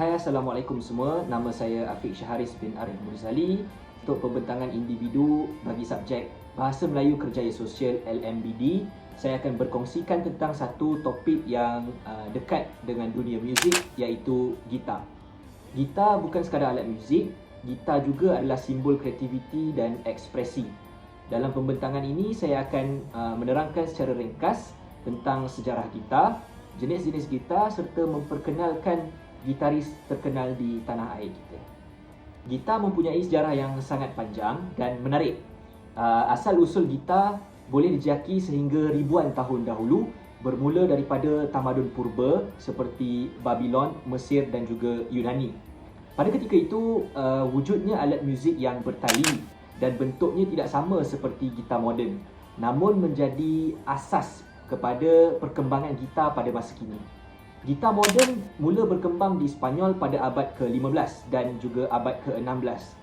Hai Assalamualaikum semua, nama saya Afiq Syaharis bin Arif Murzali untuk pembentangan individu bagi subjek Bahasa Melayu Kerjaya Sosial LMBD saya akan berkongsikan tentang satu topik yang uh, dekat dengan dunia muzik iaitu gitar. Gitar bukan sekadar alat muzik, gitar juga adalah simbol kreativiti dan ekspresi. Dalam pembentangan ini saya akan uh, menerangkan secara ringkas tentang sejarah gitar, jenis-jenis gitar serta memperkenalkan gitaris terkenal di tanah air kita. Gitar mempunyai sejarah yang sangat panjang dan menarik. Uh, asal usul gitar boleh dijaki sehingga ribuan tahun dahulu bermula daripada tamadun purba seperti Babylon, Mesir dan juga Yunani. Pada ketika itu, uh, wujudnya alat muzik yang bertali dan bentuknya tidak sama seperti gitar moden namun menjadi asas kepada perkembangan gitar pada masa kini. Gitar moden mula berkembang di Spanyol pada abad ke-15 dan juga abad ke-16.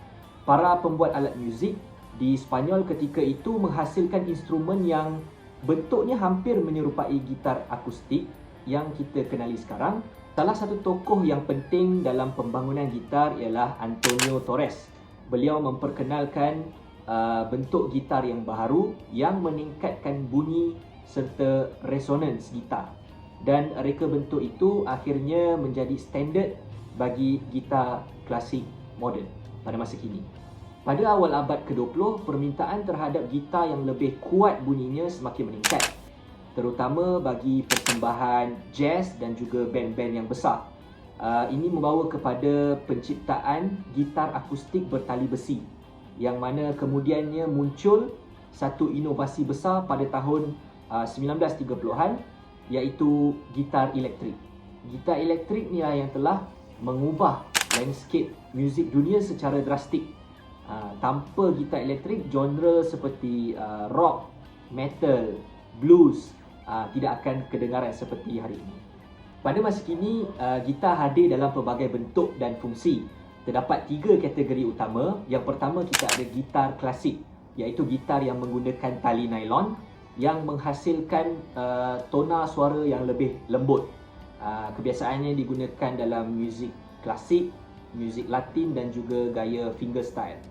Para pembuat alat muzik di Spanyol ketika itu menghasilkan instrumen yang bentuknya hampir menyerupai gitar akustik yang kita kenali sekarang. Salah satu tokoh yang penting dalam pembangunan gitar ialah Antonio Torres. Beliau memperkenalkan uh, bentuk gitar yang baru yang meningkatkan bunyi serta resonance gitar dan reka bentuk itu akhirnya menjadi standard bagi gitar klasik moden pada masa kini. Pada awal abad ke-20, permintaan terhadap gitar yang lebih kuat bunyinya semakin meningkat terutama bagi persembahan jazz dan juga band-band yang besar. Uh, ini membawa kepada penciptaan gitar akustik bertali besi yang mana kemudiannya muncul satu inovasi besar pada tahun uh, 1930-an iaitu gitar elektrik. Gitar elektrik ni lah yang telah mengubah landscape muzik dunia secara drastik. Uh, tanpa gitar elektrik, genre seperti uh, rock, metal, blues uh, tidak akan kedengaran seperti hari ini. Pada masa kini, uh, gitar hadir dalam pelbagai bentuk dan fungsi. Terdapat tiga kategori utama. Yang pertama kita ada gitar klasik, iaitu gitar yang menggunakan tali nylon yang menghasilkan uh, tona suara yang lebih lembut. Uh, kebiasaannya digunakan dalam muzik klasik, muzik latin dan juga gaya fingerstyle.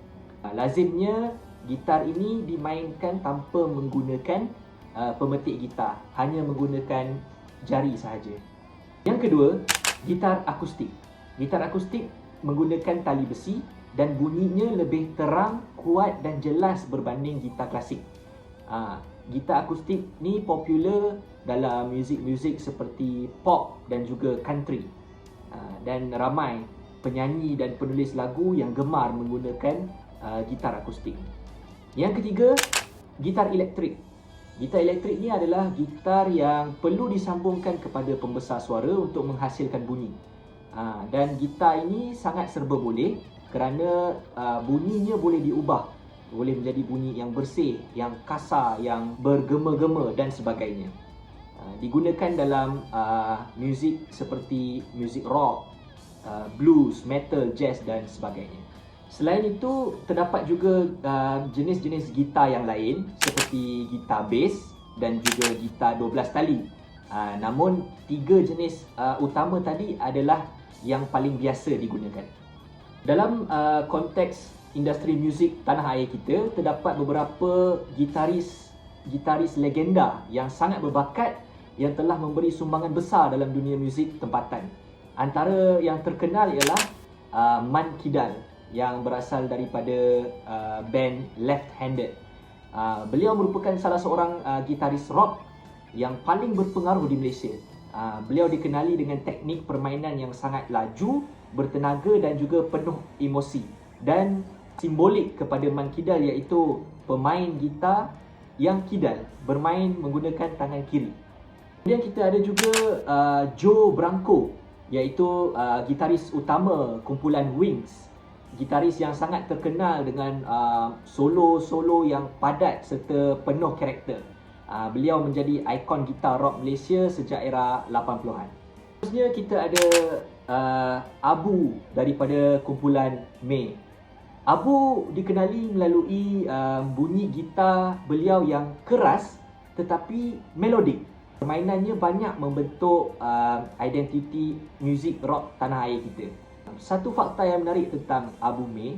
Uh, lazimnya gitar ini dimainkan tanpa menggunakan uh, pemetik gitar, hanya menggunakan jari sahaja. Yang kedua, gitar akustik. Gitar akustik menggunakan tali besi dan bunyinya lebih terang, kuat dan jelas berbanding gitar klasik. Uh, gitar akustik ni popular dalam muzik-muzik seperti pop dan juga country. Uh, dan ramai penyanyi dan penulis lagu yang gemar menggunakan uh, gitar akustik. Yang ketiga, gitar elektrik. Gitar elektrik ni adalah gitar yang perlu disambungkan kepada pembesar suara untuk menghasilkan bunyi. Uh, dan gitar ini sangat serba boleh kerana bunyinya boleh diubah boleh menjadi bunyi yang bersih, yang kasar, yang bergema-gema dan sebagainya. Uh, digunakan dalam uh, muzik seperti muzik rock, uh, blues, metal, jazz dan sebagainya. Selain itu, terdapat juga uh, jenis-jenis gitar yang lain seperti gitar bass dan juga gitar 12 tali. Uh, namun, tiga jenis uh, utama tadi adalah yang paling biasa digunakan. Dalam uh, konteks industri muzik tanah air kita terdapat beberapa gitaris gitaris legenda yang sangat berbakat yang telah memberi sumbangan besar dalam dunia muzik tempatan. Antara yang terkenal ialah uh, Man Kidal yang berasal daripada uh, band Left Handed. Uh, beliau merupakan salah seorang uh, gitaris rock yang paling berpengaruh di Malaysia. Uh, beliau dikenali dengan teknik permainan yang sangat laju, bertenaga dan juga penuh emosi. Dan simbolik kepada Man Kidal iaitu pemain gitar yang kidal bermain menggunakan tangan kiri. Kemudian kita ada juga uh, Joe Branco iaitu uh, gitaris utama kumpulan Wings. Gitaris yang sangat terkenal dengan uh, solo-solo yang padat serta penuh karakter. Uh, beliau menjadi ikon gitar rock Malaysia sejak era 80-an. Seterusnya kita ada uh, Abu daripada kumpulan May. Abu dikenali melalui uh, bunyi gitar beliau yang keras tetapi melodik. Permainannya banyak membentuk uh, identiti muzik rock tanah air kita. Satu fakta yang menarik tentang Abu Mei,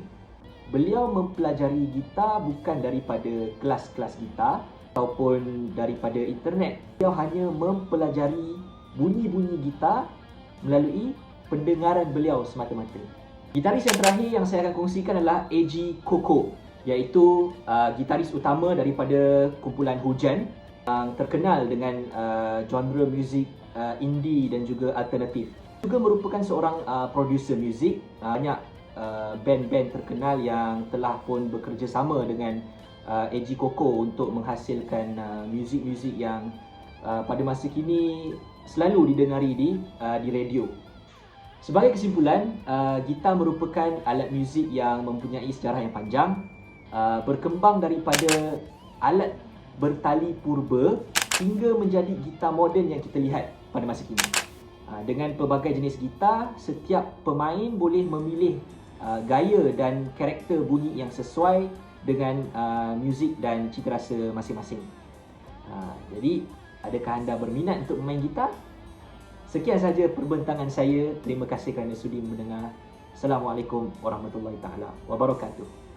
beliau mempelajari gitar bukan daripada kelas-kelas gitar ataupun daripada internet. Beliau hanya mempelajari bunyi-bunyi gitar melalui pendengaran beliau semata-mata. Gitaris yang terakhir yang saya akan kongsikan adalah AG Koko iaitu uh, gitaris utama daripada kumpulan Hujan yang terkenal dengan uh, genre muzik uh, indie dan juga alternatif. Juga merupakan seorang uh, producer muzik. Uh, banyak uh, band-band terkenal yang telah pun bekerjasama dengan uh, AG Koko untuk menghasilkan uh, muzik-muzik yang uh, pada masa kini selalu didengari di uh, di radio. Sebagai kesimpulan, uh, gitar merupakan alat muzik yang mempunyai sejarah yang panjang, uh, berkembang daripada alat bertali purba hingga menjadi gitar moden yang kita lihat pada masa kini. Uh, dengan pelbagai jenis gitar, setiap pemain boleh memilih uh, gaya dan karakter bunyi yang sesuai dengan uh, muzik dan cita rasa masing-masing. Uh, jadi, adakah anda berminat untuk bermain gitar? Sekian saja perbentangan saya. Terima kasih kerana sudi mendengar. Assalamualaikum warahmatullahi taala wabarakatuh.